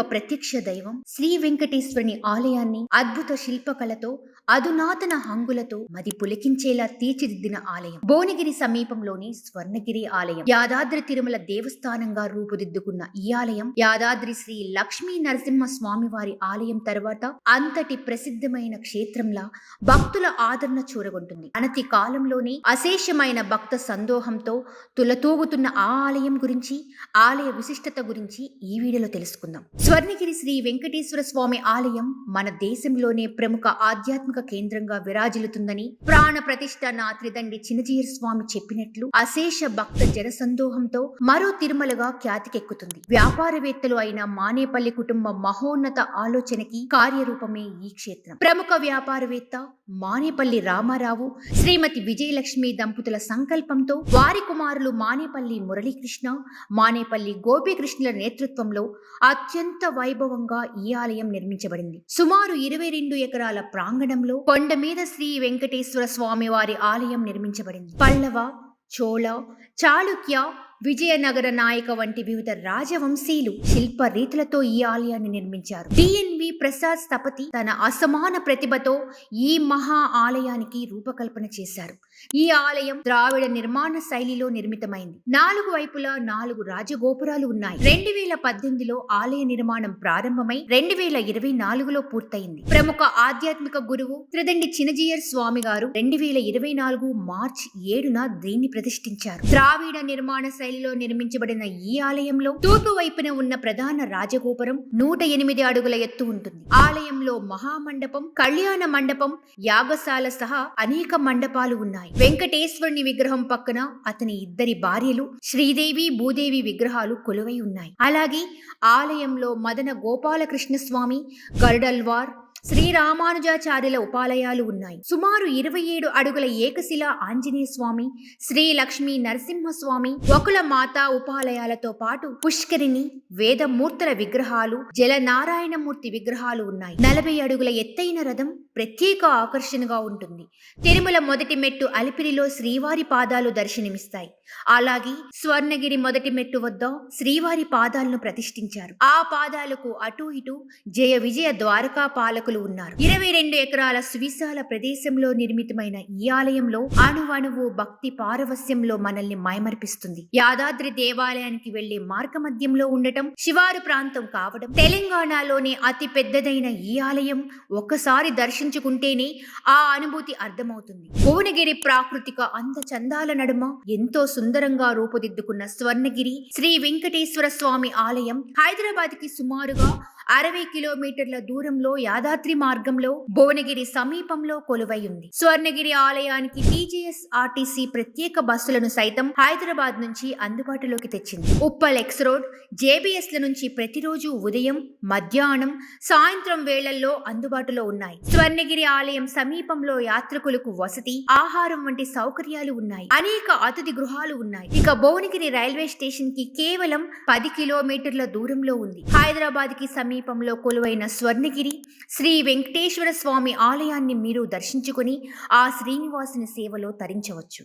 ప్రత్యక్ష దైవం. శ్రీ వెంకటేశ్వరుని ఆలయాన్ని అద్భుత శిల్పకళతో అధునాతన హంగులతో మది పులికించేలా తీర్చిదిద్దిన ఆలయం. భువనగిరి సమీపంలోని స్వర్ణగిరి ఆలయం. యాదాద్రి తిరుమల దేవస్థానంగా రూపుదిద్దుకున్న ఈ ఆలయం యాదాద్రి శ్రీ లక్ష్మీ నరసింహ స్వామి వారి ఆలయం తర్వాత అంతటి ప్రసిద్ధమైన క్షేత్రంలా భక్తుల ఆదరణ చూరగొంటుంది. అనతి కాలంలోనే అశేషమైన భక్త సందోహంతో తులతూగుతున్న ఆ ఆలయం గురించి ఆలయ విశిష్టత గురించి ఈ వీడియోలో తెలుసుకుందాం. స్వర్ణగిరి శ్రీ వెంకటేశ్వర స్వామి ఆలయం మన దేశంలోనే ప్రముఖ ఆధ్యాత్మిక కేంద్రంగా విరాజిల్లుతుందని ప్రాణ ప్రతిష్ఠ నా త్రిదండి చినజీయర్ స్వామి చెప్పినట్లు అశేష భక్త జనసందోహంతో మరో తిరుమలగా ఖ్యాతికెక్కుతుంది. వ్యాపారవేత్తలు అయిన మానేపల్లి కుటుంబ మహోన్నత ఆలోచనకి కార్యరూపమే ఈ క్షేత్రం. ప్రముఖ వ్యాపారవేత్త మానేపల్లి రామారావు శ్రీమతి విజయలక్ష్మి దంపతుల సంకల్పంతో వారి కుమారులు మానేపల్లి మురళీకృష్ణ మానేపల్లి గోపీకృష్ణుల నేతృత్వంలో అత్యంత వైభవంగా ఈ ఆలయం నిర్మించబడింది. సుమారు ఇరవై రెండు ఎకరాల ప్రాంగణంలో కొండ మీద శ్రీ వెంకటేశ్వర స్వామి వారి ఆలయం నిర్మించబడింది. పల్లవ చోళ చాళుక్య విజయనగర నాయక వంటి వివిధ రాజవంశీయులు శిల్ప రీతులతో ఈ ఆలయాన్ని నిర్మించారు. డిఎన్వి ప్రసాద్ స్థపతి తన అసమాన ప్రతిభతో ఈ మహా ఆలయానికి రూపకల్పన చేశారు. ఈ ఆలయం ద్రావిడ నిర్మాణ శైలిలో నిర్మితమైంది. నాలుగు వైపులా నాలుగు రాజగోపురాలు ఉన్నాయి. రెండు వేల పద్దెనిమిదిలో ఆలయ నిర్మాణం ప్రారంభమై రెండు వేల ఇరవై నాలుగులో పూర్తయింది. ప్రముఖ ఆధ్యాత్మిక గురువు త్రిదండి చినజీయర్ స్వామి గారు రెండు వేల ఇరవై నాలుగు మార్చ్ ఏడున దీన్ని ప్రతిష్ఠించారు. ద్రావిడ నిర్మాణ శైలి శైలిలో నిర్మించబడిన ఈ ఆలయంలో తూర్పు వైపున ఉన్న ప్రధాన రాజగోపురం నూట ఎనిమిది అడుగుల ఎత్తు ఉంటుంది. ఆలయంలో మహామండపం కళ్యాణ మండపం యాగశాల సహా అనేక మండపాలు ఉన్నాయి. వెంకటేశ్వరుని విగ్రహం పక్కన అతని ఇద్దరి భార్యలు శ్రీదేవి భూదేవి విగ్రహాలు కొలువై ఉన్నాయి. అలాగే ఆలయంలో మదన గోపాలకృష్ణ స్వామి గరుడల్వార్ శ్రీరామానుజాచార్యుల ఉపాలయాలు ఉన్నాయి. సుమారు ఇరవై ఏడు అడుగుల ఏకశిల ఆంజనేయ స్వామి శ్రీ లక్ష్మీ నరసింహస్వామి వకుల మాత ఉపాలయాలతో పాటు పుష్కరిణి వేదమూర్తుల విగ్రహాలు జలనారాయణమూర్తి విగ్రహాలు ఉన్నాయి. నలభై అడుగుల ఎత్తైన రథం ప్రత్యేక ఆకర్షణగా ఉంటుంది. తిరుమల మొదటి మెట్టు అలిపిరిలో శ్రీవారి పాదాలు దర్శనమిస్తాయి. అలాగే స్వర్ణగిరి మొదటి మెట్టు వద్ద శ్రీవారి పాదాలను ప్రతిష్ఠించారు. ఆ పాదాలకు అటు ఇటు జయ విజయ ద్వారకా పాలకులు ఉన్నారు. ఇరవై రెండు ఎకరాల సువిశాల ప్రదేశంలో నిర్మితమైన ఈ ఆలయంలో అణువణువు భక్తి పారవస్యంలో మనల్ని మైమర్పిస్తుంది. యాదాద్రి దేవాలయానికి వెళ్ళే మార్గమధ్యంలో ఉండటం శివారు ప్రాంతం కావడం తెలంగాణలోనే అతి పెద్దదైన ఈ ఆలయం ఒక్కసారి దర్శించుకుంటేనే ఆ అనుభూతి అర్థమవుతుంది. భువనగిరి ప్రాకృతిక అందచందాల నడుమ ఎంతో సుందరంగా రూపుదిద్దుకున్న స్వర్ణగిరి శ్రీ వెంకటేశ్వర స్వామి ఆలయం హైదరాబాద్కి సుమారుగా అరవై కిలోమీటర్ల దూరంలో యాదాద్రి మార్గంలో భువనగిరి సమీపంలో కొలువై ఉంది. స్వర్ణగిరి ఆలయానికి టీజీఎస్ ఆర్టీసీ ప్రత్యేక బస్సులను సైతం హైదరాబాద్ నుంచి అందుబాటులోకి తెచ్చింది. ఉప్పల్ ఎక్స్ రోడ్ జేబీఎస్ ల నుంచి ప్రతిరోజు ఉదయం మధ్యాహ్నం సాయంత్రం వేళల్లో అందుబాటులో ఉన్నాయి. స్వర్ణగిరి ఆలయం సమీపంలో యాత్రికులకు వసతి ఆహారం వంటి సౌకర్యాలు ఉన్నాయి. అనేక అతిథి గృహాలు ఉన్నాయి. ఇక భువనగిరి రైల్వే స్టేషన్కి కేవలం పది కిలోమీటర్ల దూరంలో ఉంది. హైదరాబాద్కి సమీపంలో కొలువైన స్వర్ణగిరి శ్రీ వెంకటేశ్వర స్వామి ఆలయాన్ని మీరు దర్శించుకుని ఆ శ్రీనివాసుని సేవలో తరించవచ్చు.